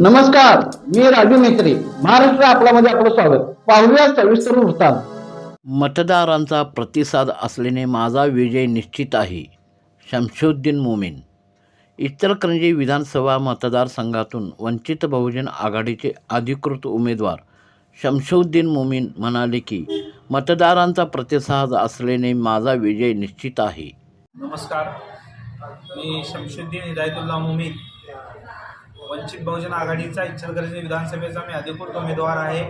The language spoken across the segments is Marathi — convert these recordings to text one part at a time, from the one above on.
नमस्कार मी राजू मेत्री महाराष्ट्र आपल्यामध्ये आपलं स्वागत. पाहूया सविस्तर वृत्तांत. मतदारांचा प्रतिसाद असल्याने माझा विजय निश्चित आहे. शमशुद्दीन मोमीन. इचलकरंजी विधानसभा मतदारसंघातून वंचित बहुजन आघाडीचे अधिकृत उमेदवार शमशुद्दीन मोमीन म्हणाले की मतदारांचा प्रतिसाद असल्याने माझा विजय निश्चित आहे. नमस्कार. मी शमशुद्दीन हिदायतुल्ला मुमीद वंचित बहुजन आघाडीचा इचलकरंजी विधानसभेचा मी अधिकृत उमेदवार आहे.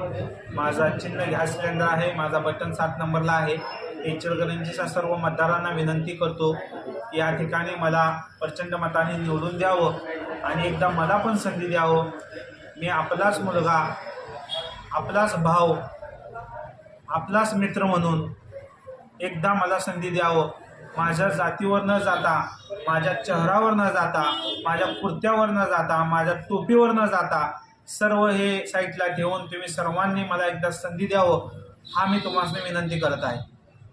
माझा चिन्ह गॅस सिलेंडर आहे. माझा बटन सात नंबरला आहे. इचलकरंजीच्या सर्व मतदारांना विनंती करतो की या ठिकाणी मला प्रचंड मताने निवडून द्यावं आणि एकदा मला पण संधी द्यावं. मी आपलाच मुलगा आपलाच भाव आपलाच मित्र म्हणून एकदा मला संधी द्यावं. माझ्या जातीवर न जाता माझ्या चेहरावर न जाता माझ्या कुर्त्यावर न जाता माझ्या टोपीवर न जाता सर्व हे साईटला ठेवून तुम्ही सर्वांनी मला एकदा संधी द्यावं हा मी तुम्हाला विनंती करत आहे.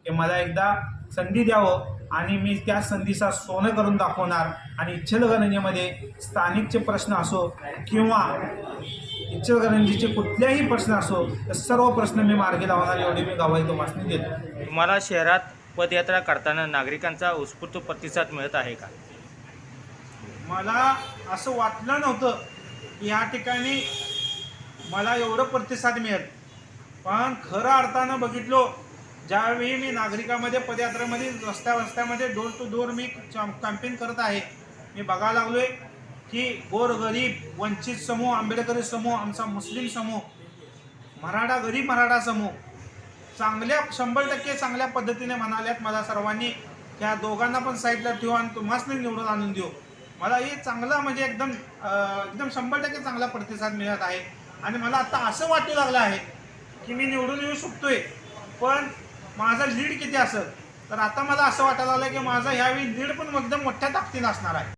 की मला एकदा संधी द्यावं आणि मी त्या संधीचा सोनं करून दाखवणार आणि इच्छलगणनेमध्ये स्थानिकचे प्रश्न असो किंवा इच्छलगणजीचे कुठल्याही प्रश्न असो तर सर्व प्रश्न मी मार्गी लावणार एवढी मी गवाही तुम्हाला देतो. तुम्हाला शहरात पदयात्रा करताना नागरिकांचा उत्स्फूर्त प्रतिसाद मिळत आहे का? मला असं वाटलं नव्हतं की या ठिकाणी मला एवढं प्रतिसाद मिळेल. पण खरं अर्थानं बघितलो ज्यावेळी मी नागरिकामध्ये पदयात्रेमध्ये रस्त्या रस्त्यामध्ये डोर टू डोर मी कॅम्पेन करत आहे मी बघायला लागलो आहे की गोरगरीब वंचित समूह आंबेडकरी समूह आमचा मुस्लिम समूह मराठा गरीब मराठा समूह चांगल्या शंभर टक्के चांगल्या पद्धतीने म्हणाल्यात मला सर्वांनी. त्या दोघांना पण साईडला ठेवू आणि तुम्हाच निवडून आणून देऊ. मला हे चांगलं म्हणजे एकदम एकदम शंभर टक्के चांगला प्रतिसाद मिळत आहे. आणि मला आता असं वाटू लागलं आहे की मी निवडून येऊ शकतोय. पण माझा लीड किती असेल? तर आता मला असं वाटायला लागलं की माझा ह्यावेळी लीड पण एकदम मोठ्या ताकदीने असणार आहे.